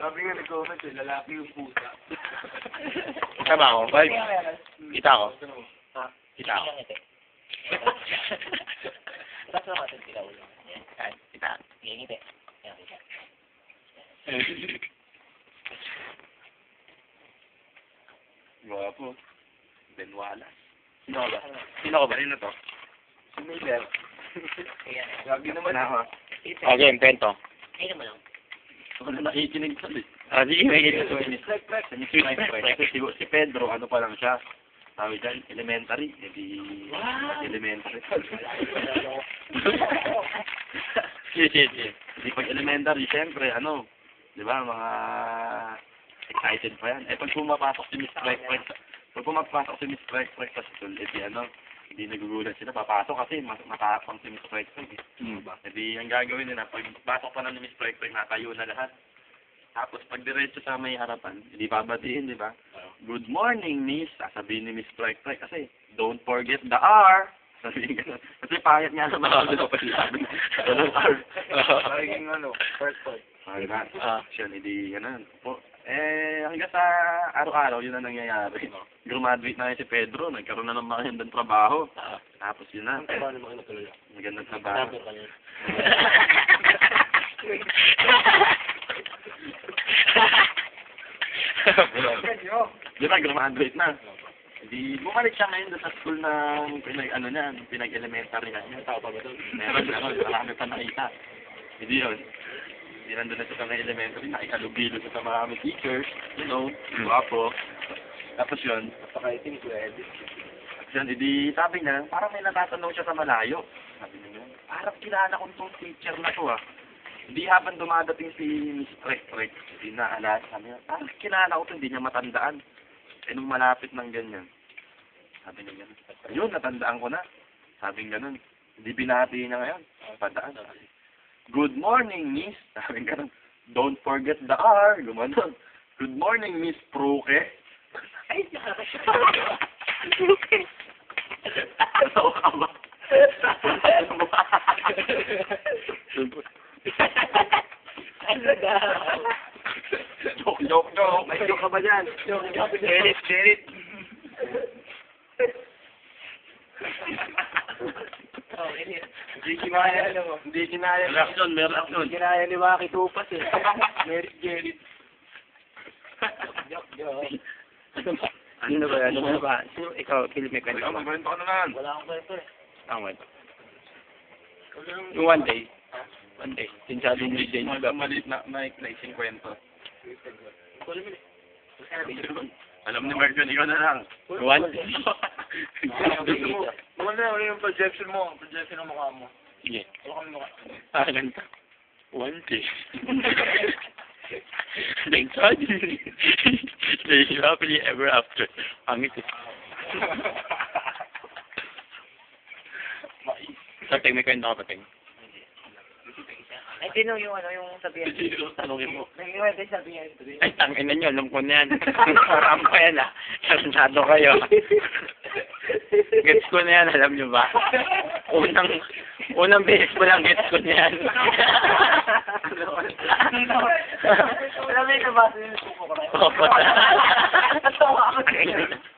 Sabi nga nag-comment eh, lalaki yung puta. Kita ba ako? Five. Kita ako. Ha? Kita ako. Tapos naman natin sila ulo. Ay, Kita. Ngingiti. Yan, kita. Gwapo. Ben Wallace. Sino ba? Sino ka ba? Ano to? Si Miller. Ayan. Gagi naman ako. Okay, invento. Ayun mo lang. Wala nakikinig sa eh. Ah, sige, may kita to. Strike, strike. Kasi si, si Pedro, ano pa lang siya. Sabi dyan, elementary. Hindi, Wow. elementary. Sige, sige, sige. Hindi pag elementary, siyempre, ano, di ba, mga excited pa yan. Eh, pag pumapasok si Miss Strike, pag pumapasok si Miss Strike, Strike sa school, eh, di ano, hindi nagugulat sila. Papasok kasi, mas matapang si Miss Strike, Strike. Eh. Hmm. Diba? Eh, di, ang gagawin nila, pag pasok pa na ni Miss Strike, Strike, natayo na lahat. Tapos, pag diretso sa may harapan, hindi babatiin, di ba? Good morning, Miss. Sasabihin ni Miss Strike, Strike, kasi, don't forget the R. Sabihin ka Kasi payat nga sa mga ano pa siya. Walang R. Magiging ano, first point. Ay, na. Ah. Siya, hindi, ganun. Po, eh, hanggang sa araw-araw, yun ang nangyayari. Graduate na yun si Pedro, nagkaroon na ng magandang trabaho. Ah. Tapos yun na, Paano mo ano tuloy? magandang trabaho. Sabi niya. Di ba, graduate na. Hindi, bumalik siya ngayon sa school na pinag, ano niya, pinag-elementary niya. Yung tao pa ba doon? Meron, meron, marami pa nakita. Hindi yun. Hindi nandun na siya sa may elementary, nakikalubilo siya sa marami teachers, you know, guwapo. Tapos yun, Napakaitim ko Eddie. tapos yun, hindi, sabi niya, parang may natatanong siya sa malayo. Sabi niya, parang kilala ko itong teacher na to ah. Hindi habang dumadating si Miss Trek Trek, hindi na alas, sabi niya, parang kilala ko to, hindi niya matandaan. Eh, nung malapit ng ganyan, sabi niya ganun, ayun, natandaan ko na. Sabi niya ganun, hindi binati niya ngayon, padaan. Good morning, Miss. Sabi ganun, don't forget the R, gumanon. Good morning, Miss Pruke. Ay, nakakasya. Ano ka ba? Ano ba? Ano daw? Joke, joke, joke. May joke ka ba dyan? Joke, joke. Share it, hindi. Hindi kinaya, hindi kinaya. Reaction, may reaction. Ginaya ni Waki Tupas eh. Merit Gerrit. Joke, joke. Ano ba? Ano ba? Sino ikaw, filmmaker ka Ikaw, ba? magkwento ka naman. Wala akong kwento eh. Tama ito. Yung one day. One day. Yung sabi ni James maliit na, na exciting kwento. Kulo mo eh. Alam ni Mark yun, ikaw na lang. One day. Na, wala yung projection mo. Projection ng mukha mo. Sige. Wala kami mukha. Ah, ganito. One day. Thank God. Live happily ever after. Ang ito. Sa tingin may kwento ka pa tingin. Ay, sino yung ano, yung sabihan? Tanungin mo. Yung yung sabihan. Ay, tangin na nyo. Alam ko na yan. Parang pa yan ah. Sarnado kayo. Gets ko na yan. Alam nyo ba? Unang, unang beses ko lang gets ko na yan. Alam mo yung nabasa yung suko ko. Opo. Natawa ako.